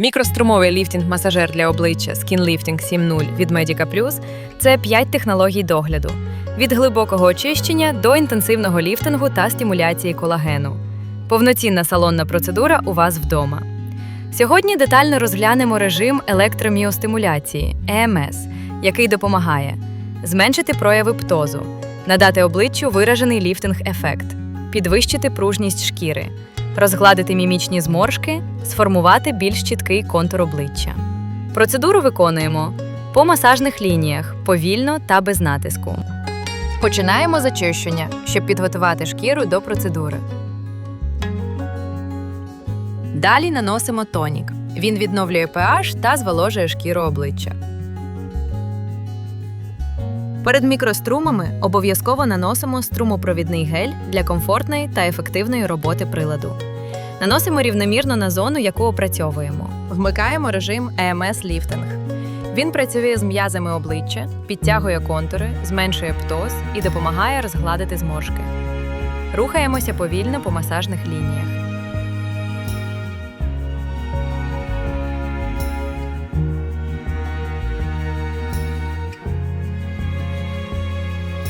Мікрострумовий ліфтинг-масажер для обличчя Skin Lifting 7.0 від Medica Plus – це 5 технологій догляду від глибокого очищення до інтенсивного ліфтингу та стимуляції колагену. Повноцінна салонна процедура у вас вдома. Сьогодні детально розглянемо режим електроміостимуляції ЕМС, який допомагає зменшити прояви птозу, надати обличчю виражений ліфтинг-ефект, підвищити пружність шкіри, розгладити мімічні зморшки, сформувати більш чіткий контур обличчя. Процедуру виконуємо по масажних лініях повільно та без натиску. Починаємо з очищення, щоб підготувати шкіру до процедури. Далі наносимо тонік. Він відновлює pH та зволожує шкіру обличчя. Перед мікрострумами обов'язково наносимо струмопровідний гель для комфортної та ефективної роботи приладу. Наносимо рівномірно на зону, яку опрацьовуємо. Вмикаємо режим EMS ліфтинг. Він працює з м'язами обличчя, підтягує контури, зменшує птоз і допомагає розгладити зморшки. Рухаємося повільно по масажних лініях.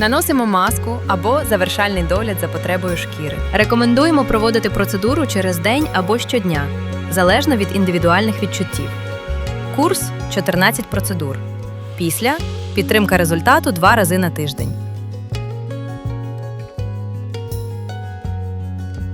Наносимо маску або завершальний догляд за потребою шкіри. Рекомендуємо проводити процедуру через день або щодня, залежно від індивідуальних відчуттів. Курс 14 процедур. Після підтримка результату два рази на тиждень.